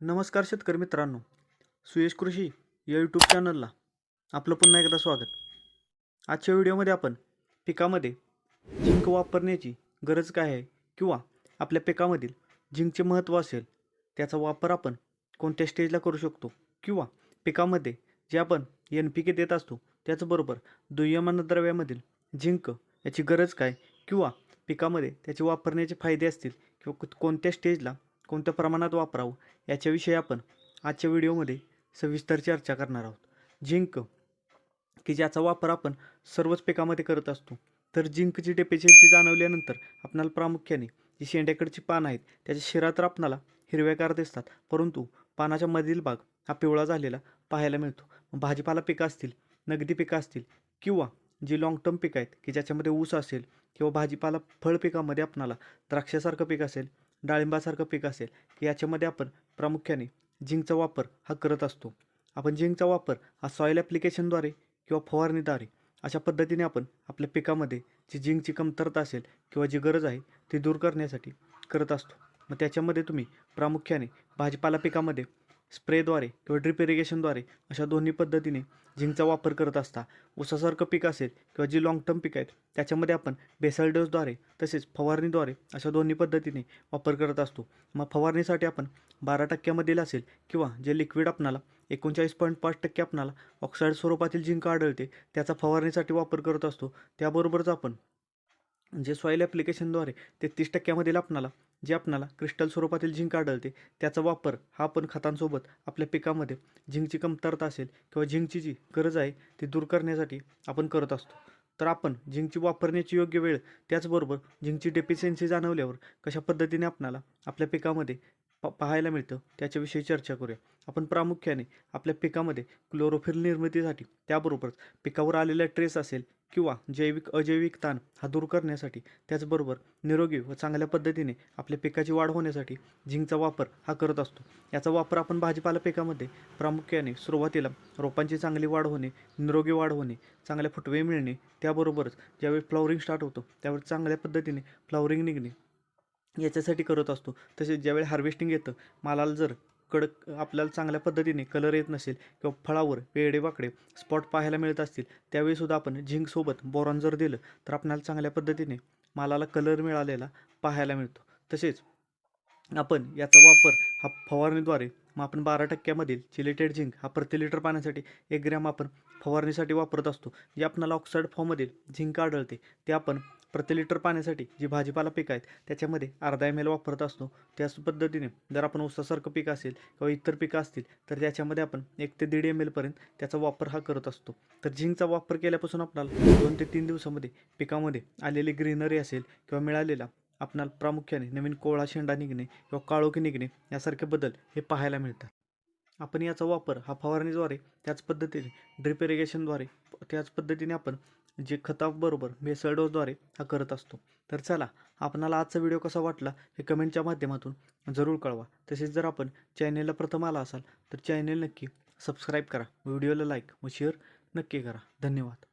नमस्कार शेतकरी मित्रांनो. सुयश कृषी या यूट्यूब चॅनलला आपलं पुन्हा एकदा स्वागत. आजच्या व्हिडिओमध्ये आपण पिकामध्ये झिंक वापरण्याची गरज काय आहे किंवा आपल्या पिकामधील झिंकचे महत्त्व असेल त्याचा वापर आपण कोणत्या स्टेजला करू शकतो किंवा पिकामध्ये जे आपण एन पी के देत असतो त्याचबरोबर दुय्यमानद्रव्यामधील झिंक याची गरज काय किंवा पिकामध्ये त्याचे वापरण्याचे फायदे असतील किंवा कोणत्या स्टेजला कोणत्या प्रमाणात वापरावं याच्याविषयी आपण आजच्या व्हिडिओमध्ये सविस्तर चर्चा करणार आहोत. झिंक की ज्याचा वापर आपण सर्वच पिकामध्ये करत असतो. तर झिंकची डेफिशियन्सी जाणवल्यानंतर आपणाला प्रामुख्याने जी शेंड्याकडची पानं आहेत त्याच्या शिरा तर आपणाला हिरव्याकार दिसतात परंतु पानाच्या मधील भाग हा पिवळा झालेला पाहायला मिळतो. भाजीपाला पिकं असतील नगदी पिकं असतील किंवा जी लाँग टर्म पिकं आहेत की ज्याच्यामध्ये ऊस असेल किंवा भाजीपाला फळ पिकामध्ये आपणाला द्राक्षासारखं पीक असेल डाळिंबासारखं पीक असेल की याच्यामध्ये आपण प्रामुख्याने झिंकचा वापर हा करत असतो. आपण झिंकचा वापर हा सॉईल ॲप्लिकेशनद्वारे किंवा फवारणीद्वारे अशा पद्धतीने आपण आपल्या पिकामध्ये जी झिंकची कमतरता असेल किंवा जी गरज आहे ती दूर करण्यासाठी करत असतो. मग त्याच्यामध्ये तुम्ही प्रामुख्याने भाजीपाला पिकामध्ये स्प्रेद्वारे किंवा ड्रिप इरिगेशनद्वारे अशा दोन्ही पद्धतीने झिंकचा वापर करत असता ऊसासारखं पीक असेल किंवा जी लाँग टर्म पीक आहेत त्याच्यामध्ये आपण बेसल डोसद्वारे तसेच फवारणीद्वारे अशा दोन्ही पद्धतीने वापर करत असतो. मग फवारणीसाठी आपण बारा टक्क्यामधील असेल किंवा जे लिक्विड आपणाला एकोणचाळीस पॉईंट पाच टक्के आपणाला ऑक्साईड स्वरूपातील झिंक आढळते त्याचा फवारणीसाठी वापर करत असतो. त्याबरोबरच आपण जे सॉईल ॲप्लिकेशनद्वारे तेहतीस टक्क्यामधील आपणाला जे आपणाला क्रिस्टल स्वरूपातील झिंक आढळते त्याचा वापर हा आपण खतांसोबत आपल्या पिकामध्ये झिंकची कमतरता असेल किंवा झिंकची जी गरज आहे ती दूर करण्यासाठी आपण करत असतो. तर आपण झिंकची वापरण्याची योग्य वेळ त्याचबरोबर झिंकची डेफिशियन्सी जाणवल्यावर कशा पद्धतीने आपणाला आपल्या पिकामध्ये प पाहायला मिळतं त्याच्याविषयी चर्चा करूया. आपण प्रामुख्याने आपल्या पिकामध्ये क्लोरोफिल निर्मितीसाठी त्याबरोबरच पिकावर आलेला ट्रेस असेल किंवा जैविक अजैविक ताण हा दूर करण्यासाठी त्याचबरोबर निरोगी व चांगल्या पद्धतीने आपल्या पिकाची वाढ होण्यासाठी झिंकचा वापर हा करत असतो. याचा वापर आपण भाजीपाला पिकामध्ये प्रामुख्याने सुरुवातीला रोपांची चांगली वाढ होणे निरोगी वाढ होणे चांगले फुटवे मिळणे त्याबरोबरच ज्यावेळी फ्लॉवरिंग स्टार्ट होतो त्यावेळी चांगल्या पद्धतीने फ्लॉवरिंग निघणे याच्यासाठी करत असतो. तसेच ज्यावेळी हार्वेस्टिंग येतं मालाला जर कडक आपल्याला चांगल्या पद्धतीने कलर येत नसेल किंवा फळावर वेडे वाकडे स्पॉट पाहायला मिळत असतील त्यावेळीसुद्धा आपण झिंकसोबत बोरॉन जर दिलं तर आपल्याला चांगल्या पद्धतीने मालाला कलर मिळालेला पाहायला मिळतो. तसेच आपण याचा वापर हा फवारणीद्वारे मग आपण बारा टक्क्यामधील चिलेटेड झिंक हा प्रति लिटर पाण्यासाठी एक ग्रॅम आपण फवारणीसाठी वापरत असतो. जे आपल्याला ऑक्साईड फॉर्ममधील झिंक आढळते ते आपण प्रति लिटर पाण्यासाठी जी भाजीपाला पीक आहेत त्याच्यामध्ये अर्धा एम एल वापरत असतो. त्याच पद्धतीने जर आपण ऊसासारखं पीक असेल किंवा इतर पिकं असतील तर त्याच्यामध्ये आपण एक ते दीड एम एलपर्यंत त्याचा वापर हा करत असतो. तर झिंकचा वापर केल्यापासून आपल्याला दोन ते तीन दिवसामध्ये पिकामध्ये आलेली ग्रीनरी असेल किंवा मिळालेला आपणाला प्रामुख्याने नवीन कोळा शेंडा निघणे किंवा काळोखी निघणे यासारखे बदल हे पाहायला मिळतात. आपण याचा वापर हा फवारणीद्वारे त्याच पद्धतीने ड्रिप इरिगेशनद्वारे त्याच पद्धतीने आपण जे खताबरोबर बेसल डोसद्वारे हा करत असतो. तर चला आपणाला आजचा व्हिडिओ कसा वाटला हे कमेंटच्या माध्यमातून जरूर कळवा. तसेच जर आपण चॅनेलला प्रथम आला असाल तर चॅनेल नक्की सबस्क्राईब करा व्हिडिओला लाईक व शेअर नक्की करा. धन्यवाद.